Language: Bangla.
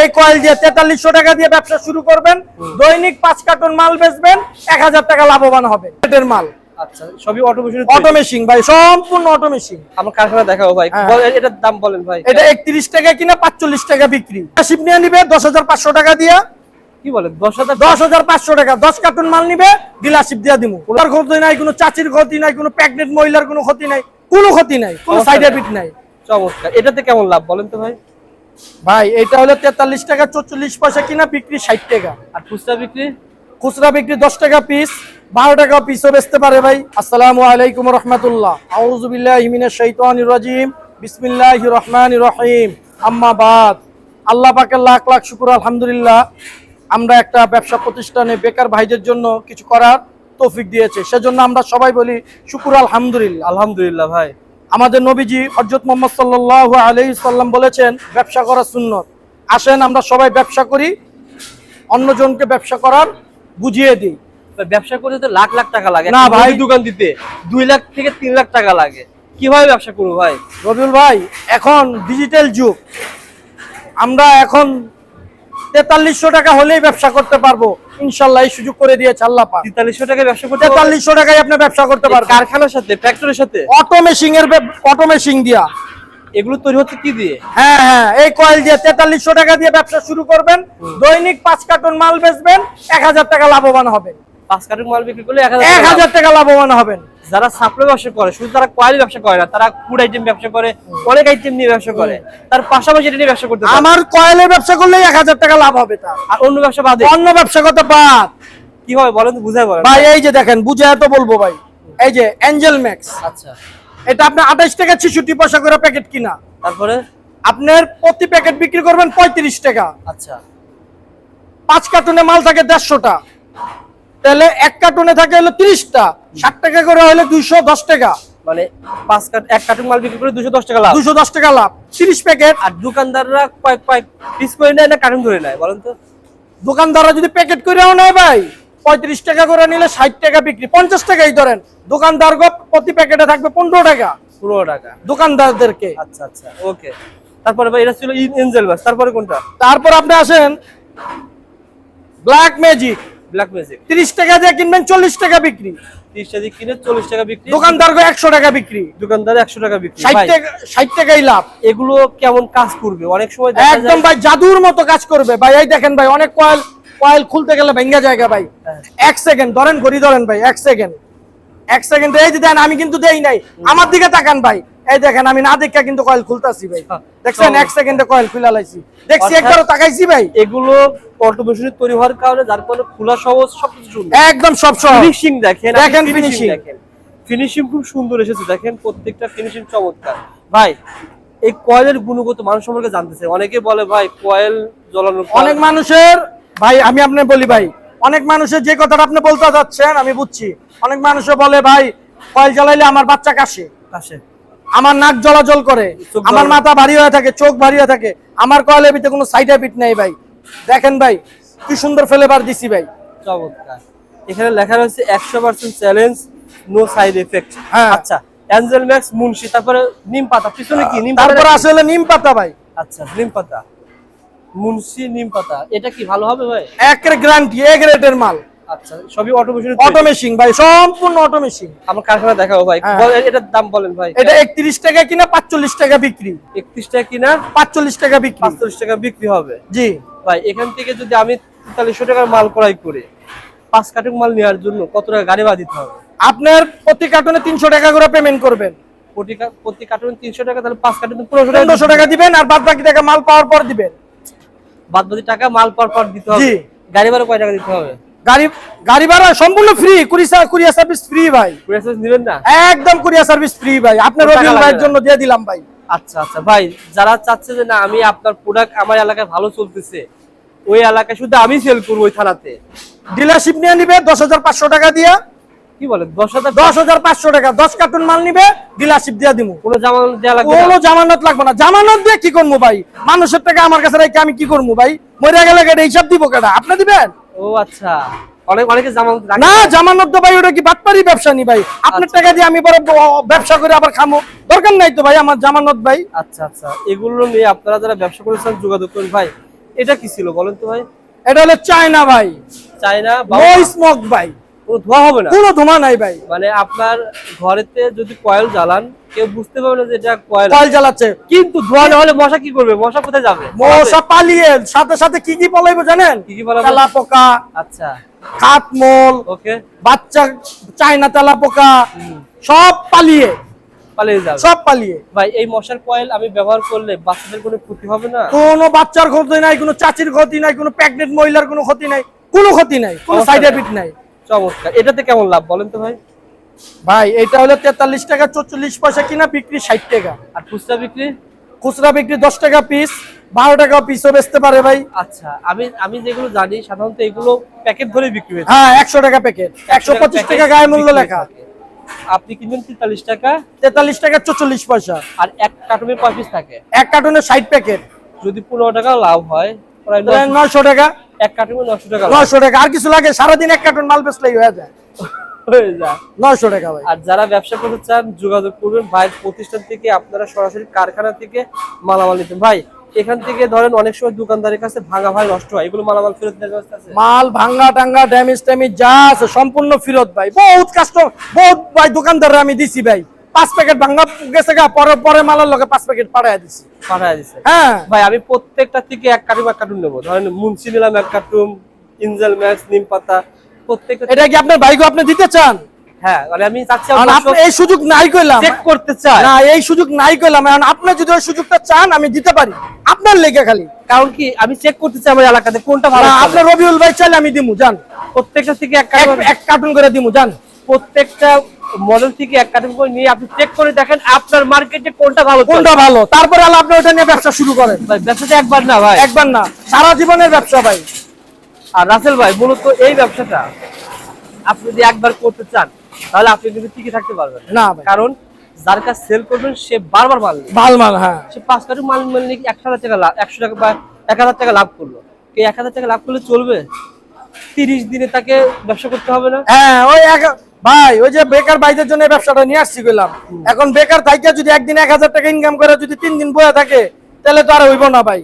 এই কয়েল দিয়ে তেতাল্লিশশো টাকা দিয়ে ব্যবসা শুরু করবেন। দৈনিক পাঁচ কার্টন মাল বেচবেন এক হাজার টাকা লাভবান এটার মাল। আচ্ছা সবই অটোমেশন অটো ভাই সম্পূর্ণ অটো আমার কারখানা দেখাও ভাই? হ্যাঁ। এটার দাম বলেন ভাই। এটা একত্রিশ টাকা কিনা পাঁচচল্লিশ টাকা বিক্রি। শিপ নিয়ে নিবে দশ হাজার পাঁচশো টাকা দিয়া। কি বলেন দশ হাজার দশ হাজার পাঁচশো টাকা দশ কার্টুন মাল নিবে ডিলারশিপ দিয়ে দিব ওনার ক্ষতি নাই কোনো চাচির ক্ষতি নাই কোনো প্রেগনেন্ট মহিলার কোনো ক্ষতি নাই কোনো ক্ষতি নাই কোনো সাইড। এফেক্ট নাই। চমৎকার। এটাতে কেমন লাভ বলেন তো ভাই? ভাই এটা হলো তেতাল্লিশ টাকা চল্লিশ পয়সা কিনা বিক্রি ষাট টাকা। আর খুচরা বিক্রি? খুচরা বিক্রি দশ টাকা পিস বারো টাকা পিসও বেচতে পারে ভাই। আসসালামু আলাইকুম রহমতুল্লাহ। আউজুবিল্লাহ শৈতান রাজিম। বিসমিল্লাহ রহমান রহিম। আম্মা বাদ। আল্লাহ পাকে লাখ লাখ শুকুর আলহামদুলিল্লাহ। আমরা একটা ব্যবসা প্রতিষ্ঠানে বেকার ভাইদের জন্য কিছু করার তৌফিক দিয়েছে। সেজন্য আমরা সবাই বলি শুকুর আলহামদুলিল্লাহ। আলহামদুলিল্লাহ ভাই। আমাদের নবীজি হজরত মোহাম্মদ সাল্লাহ আলহি সাল্লাম বলেছেন ব্যবসা করা সুন্নত। আসেন আমরা সবাই ব্যবসা করি অন্যজনকে ব্যবসা করার বুঝিয়ে দিই। ব্যবসা করতে তো লাখ লাখ টাকা লাগে। না ভাই। দোকান দিতে দুই লাখ থেকে তিন লাখ টাকা লাগে। কীভাবে ব্যবসা করব ভাই? রবিউল ভাই এখন ডিজিটাল যুগ। আমরা এখন তেতাল্লিশশো টাকা হলেই ব্যবসা করতে পারব। ইনশাল্লাহ এই সুযোগ করে দিয়েছে আল্লাহ পাক। তেতাল্লিশশো টাকা ব্যবসা করতে? তেতাল্লিশশো টাকায় আপনি ব্যবসা করতে পারবেন। কারখানার সাথে ফ্যাক্টরির সাথে? অটো মেশিন এর অটো মেশিন দিয়া। এগুলো তৈরি হচ্ছে কি দিয়ে? হ্যাঁ হ্যাঁ এই কয়েল দিয়ে তেতাল্লিশশো টাকা দিয়ে ব্যবসা শুরু করবেন। দৈনিক পাঁচ কার্টন মাল বেচবেন। এক হাজার টাকা লাভবান হবেন। পাঁচ কার্টন মাল বিক্রি করলে এক হাজার এক টাকা লাভবান হবেন। যারা সাপ্লাই ব্যবসা করে শুধু তারা কয়েল ব্যবসা করে না তারা ফুড আইটেম ব্যবসা করে অনেক আইটেম নিয়ে ব্যবসা করে তার পাশাপাশি এটা নিয়ে ব্যবসা করতে আমার কয়েলের ব্যবসা করলেই এক হাজার টাকা লাভ হবে তার। আর অন্য ব্যবসা বাদে? অন্য ব্যবসা করতে বাদ। কি হবে বলেন তো বুঝাই বলেন। ভাই এই যে দেখেন বুঝে এত বলব ভাই। এই যে অ্যাঞ্জেল ম্যাক্স আচ্ছা। এটা আপনার আঠাইশ টাকা ছেষট্টি পয়সা করে প্যাকেট কিনা। তারপরে? আপনার প্রতি প্যাকেট বিক্রি করবেন পঁয়ত্রিশ টাকা। আচ্ছা। পাঁচ কার্টুনে মাল থাকে দেড়শোটা। তাহলে এক কার্টুনে থাকে হলো তিরিশটা। ষাট টাকা করে হলে দুইশো দশ টাকা। মানে পাঁচ কার্ট এক কার্টন মাল বিক্রি করে দুশো দশ টাকা লাভ? দুশো দশ টাকা লাভ। তিরিশ প্যাকেট। আর দোকানদাররা কয়েক কয়েক পিস করে নেয় না কার্টন ধরে নেয় বলেন তো? দোকানদাররা যদি প্যাকেট করেও নেয় ভাই পঁয়ত্রিশ টাকা করে নিলে ষাট টাকা বিক্রি। পঞ্চাশ টাকাই ধরেন। দোকানদার প্রতি প্যাকেটে থাকবে পনেরো টাকা। পনেরো টাকা। দোকানদারদেরকে। আচ্ছা আচ্ছা ওকে। তারপরে ভাই এটা ছিল এঞ্জেল বাস। তারপরে কোনটা? তারপর আপনি আসেন ব্ল্যাক ম্যাজিক। ব্ল্যাক ম্যাজিক তিরিশ টাকা দিয়ে কিনবেন চল্লিশ টাকা বিক্রি। তিরিশ টাকা দিয়ে কিনে চল্লিশ টাকা বিক্রি। দোকানদার গো একশো টাকা বিক্রি। দোকানদার একশো টাকা বিক্রি। ষাট ভাই, টাকা ষাট টাকাই লাভ। এগুলো কেমন কাজ করবে? অনেক সময় দেখা একদম ভাই জাদুর মতো কাজ করবে। ভাই এই দেখেন ভাই অনেক কয়েল কয়েল খুলতে গেলে ভেঙ্গা জায়গা ভাই। হ্যাঁ। এক সেকেন্ড ধরেন ঘড়ি ধরেন ভাই এক সেকেন্ড। এক সেকেন্ড এই দেন আমি কিন্তু দেই নাই। আমার দিকে তাকান ভাই। এই দেখেন আমি না দেখা কিন্তু কয়েল খুলতাছি ভাই। হ্যাঁ। দেখছেন এক সেকেন্ডে কয়েল খুলে লাইছি। দেখছি একবারও তাকাইছি ভাই। এগুলো অটোমেশনে তৈরি হওয়ার কারণে যার কারণে খোলা সহজ সবকিছু সুন্দর। একদম সব সহজ। ফিনিশিং দেখেন দেখেন ফিনিশিং দেখেন। ফিনিশিং খুব সুন্দর এসেছে দেখেন প্রত্যেকটা ফিনিশিং চমৎকার। ভাই এই কয়েলের গুণগত মান সম্পর্কে জানতে চাই। অনেকে বলে ভাই কয়েল জ্বলানোর পর- অনেক মানুষের ভাই আমি আপনি বলি ভাই অনেক মানুষের যে কথাটা আপনি বলতে যাচ্ছেন আমি বুঝছি। অনেক মানুষে বলে ভাই কয়েল জ্বালাইলে আমার বাচ্চা কাশে। আসে আমার নাক জলাজল করে। আমার মাথা ভারী হয়ে থাকে চোখ ভারী হয়ে থাকে। আমার কয়েলের ভিতরে কোনো সাইড এফেক্ট নেই ভাই। দেখেন ভাই কি সুন্দর ফ্লেভার দিছি ভাই। চমৎকার। এখানে লেখা রয়েছে একশো percent challenge no side effect হ্যাঁ। আচ্ছা অ্যাঞ্জেল ম্যাক্স মুন্সি তারপরে নিম পাতা পিছনে কি? নিম পাতা তারপর আসলে নিম পাতা ভাই। আচ্ছা নিম পাতা। মুন্সি নিম পাতা। এটা কি ভালো হবে ভাই? একের গ্যারান্টি এ গ্রেডের মাল। আচ্ছা সবই অটোমেশন অটো মেশিন ভাই সম্পূর্ণ অটো মেশিন আমার কারখানা দেখাও ভাই। হ্যাঁ। এটার দাম বলেন ভাই। এটা একত্রিশ টাকা কিনা পাঁচচল্লিশ টাকা বিক্রি। একত্রিশ টাকা কিনা পাঁচচল্লিশ টাকা বিক্রি। পাঁচচল্লিশ টাকা বিক্রি হবে। জি। ভাই এখান থেকে যদি আমি তেতাল্লিশশো টাকার মাল ক্রয় করে পাঁচ কাঠুক মাল নেওয়ার জন্য কত টাকা গাড়ি ভাড়া দিতে হবে? আপনার প্রতি কার্টনে তিনশো টাকা করে পেমেন্ট করবেন। প্রতি কার্টুন তিনশো টাকা তাহলে পাঁচ কার্টুন পনেরোশো টাকা দিবেন আর বাদ বাকি টাকা মাল পাওয়ার পর দিবেন। বাদ বাকি টাকা মাল পর পর দিতে হবে। গাড়ি ভাড়া কয় টাকা দিতে হবে? গাড়ি গাড়ি ভাড়া সম্পূর্ণ ফ্রি কুরিয়ার সার্ভিস ফ্রি ভাই। কুরিয়ার নেবেন না? একদম কুরিয়ার সার্ভিস ফ্রি ভাই। আপনার ভাইয়ের জন্য দিয়ে দিলাম ভাই। আচ্ছা আচ্ছা। ভাই যারা চাচ্ছে যে না আমি আপনার প্রোডাক্ট আমার এলাকায় ভালো চলতেছে ওই এলাকায় শুধু আমি সেল করব ওই থানাতে। ডিলারশিপ নিয়ে নিবে দশ হাজার পাঁচশো টাকা দিয়া। কি বলেন দশ হাজার দশ হাজার পাঁচশো টাকা দশ কার্টুন মাল নিবে ডিলারশিপ দিয়ে দিব কোনো জামানত দেওয়া লাগবে কোনো জামানত লাগবে না। জামানত দিয়ে কি করব ভাই? মানুষের টাকা আমার কাছে রেখে আমি কি করব ভাই? গেলে হিসাব দিব কেটা আপনি দিবেন? ও আচ্ছা। অনেক অনেকে জামানত না জামানত তো ভাই ওটা কি বাটপারি ব্যবসা নি ভাই? আপনার আচ্ছা। টাকা দিয়ে আমি বড় ব্যবসা করে আবার খামো। দরকার নাই তো ভাই আমার জামানত ভাই। আচ্ছা আচ্ছা। এগুলো নিয়ে আপনারা যারা ব্যবসা করেছেন যোগাযোগ করেন ভাই। এটা কি ছিল বলেন তো ভাই? এটা হলো চায়না ভাই। চায়না নো স্মোক ভাই। কোনো ধোয়া হবে না? কোনো ধোঁয়া নাই ভাই। মানে আপনার ঘরেতে যদি কয়েল জ্বালান কেউ বুঝতে পারবে না যে এটা কয়েল। কয়েল জ্বালাচ্ছে। কিন্তু ধোয়া না হলে মশা কি করবে? মশা কোথায় যাবে? মশা পালিয়ে সাথে সাথে কি কি পলাইবো জানেন? কি কি বলা তেলা পোকা আচ্ছা। কাঠমোল ওকে। বাচ্চা চায়না তেলা পোকা সব পালিয়ে। পালিয়ে যাবে। সব পালিয়ে। ভাই এই মশার কয়েল আমি ব্যবহার করলে বাচ্চাদের কোনো ক্ষতি হবে না? কোনো বাচ্চার ক্ষতি নাই কোনো চাচির ক্ষতি নাই কোনো প্রেগনেন্ট মহিলার কোনো ক্ষতি নাই কোনো ক্ষতি নাই কোনো সাইড এফেক্ট নাই। চমৎকার। এটাতে কেমন লাভ বলেন তো ভাই? ভাই এটা হলো তেতাল্লিশ টাকা চল্লিশ পয়সা কিনা বিক্রি ষাট টাকা। আর খুচরা বিক্রি? খুচরা বিক্রি দশ টাকা পিস বারো টাকা পিসও বেচতে পারে ভাই। আচ্ছা আমি আমি যেগুলো জানি সাধারণত এগুলো প্যাকেট ধরে বিক্রি হয়েছে হ্যাঁ একশো টাকা প্যাকেট একশো পঁচিশ টাকা গায়ে মূল্য লেখা। আপনি কিনবেন তেতাল্লিশ টাকা। তেতাল্লিশ টাকা চল্লিশ পয়সা। আর এক কার্টুনে পিস থাকে? এক কার্টুনে ষাট প্যাকেট যদি পনেরো টাকা লাভ হয় প্রায় নয়- নয়শো টাকা। এক কার্টুনে নশো টাকা লাভ নয়শো টাকা আর কিছু লাগে? সারাদিন এক কার্টুন মাল বেচলেই হয়ে যায়। হয়ে টাকা ভাই। আর যারা ব্যবসা করতে চান যোগাযোগ করবেন ভাইয়ের প্রতিষ্ঠান থেকে আপনারা সরাসরি কারখানা থেকে মালামাল ভাই এখান থেকে ধরেন অনেক সময় দোকানদারের কাছে ভাঙা ভাই নষ্ট হয়। এগুলো মালামাল ফেরত দেওয়ার ব্যবস্থা আছে? মাল ভাঙ্গা টাঙ্গা ড্যামেজ ট্যামেজ যা আছে সম্পূর্ণ ফেরত ভাই। বহুত কাস্ট বহুত ভাই দোকানদাররা আমি দিছি ভাই। পাঁচ প্যাকেট ভাঙ্গা গেছে গা পরে পরে মালের লগে পাঁচ প্যাকেট পাঠায় দিছি। পাঠায় দিছে? হ্যাঁ। ভাই আমি প্রত্যেকটা থেকে এক কার্টুন এক কার্টুন নেব। ধরেন মুন্সি নিলাম এক কার্টুন ইনজেল ম্যাক্স নিম পাতা প্রত্যেকটা এটা কি আপনার ভাইকে আপনি দিতে চান? হ্যাঁ মানে আমি চাচ্ছি আপনি এই সুযোগ নাই কইলাম। চেক করতে চাই। না এই সুযোগ নাই কইলাম। এখন আপনি যদি ওই সুযোগটা চান আমি দিতে পারি। আপনার লেগে খালি। কারণ কি আমি চেক করতে চাই আমার এলাকাতে কোনটা ভালো আপনার রবিউল ভাই চাইলে আমি দিমু জান। প্রত্যেকটা থেকে এক কার্টুন এক কার্টুন করে দিমু জান। প্রত্যেকটা মডেল থেকে এক কার্টুন করে নিয়ে আপনি চেক করে দেখেন আপনার মার্কেটে কোনটা ভালো কোনটা ভালো? তারপরে আলো আপনি ওটা নিয়ে ব্যবসা শুরু করেন। ভাই ব্যবসাটা একবার না ভাই। একবার না। সারা জীবনের ব্যবসা ভাই। আর রাসেল ভাই মূলত এই ব্যবসাটা আপনি যদি একবার করতে চান তাহলে আপনি কিন্তু টিকে থাকতে পারবেন। না। কারণ যার কাছে সেল করবেন সে বারবার মাল মাল মাল হ্যাঁ। সে পাঁচ কার্টুন মাল মাল নিয়ে একশো হাজার টাকা লাভ একশো টাকা বা এক হাজার টাকা লাভ করল। এই এক হাজার টাকা লাভ করলে চলবে? তিরিশ দিনে তাকে ব্যবসা করতে হবে না? হ্যাঁ ওই এক ভাই, ওই যে বেকার ভাইদের জন্য ব্যবসাটা নিয়ে আসছি গেলাম এখন বেকার থাইকা যদি একদিন এক হাজার টাকা ইনকাম করে যদি তিন দিন বয়ে থাকে, তাহলে তো আর হইব না ভাই.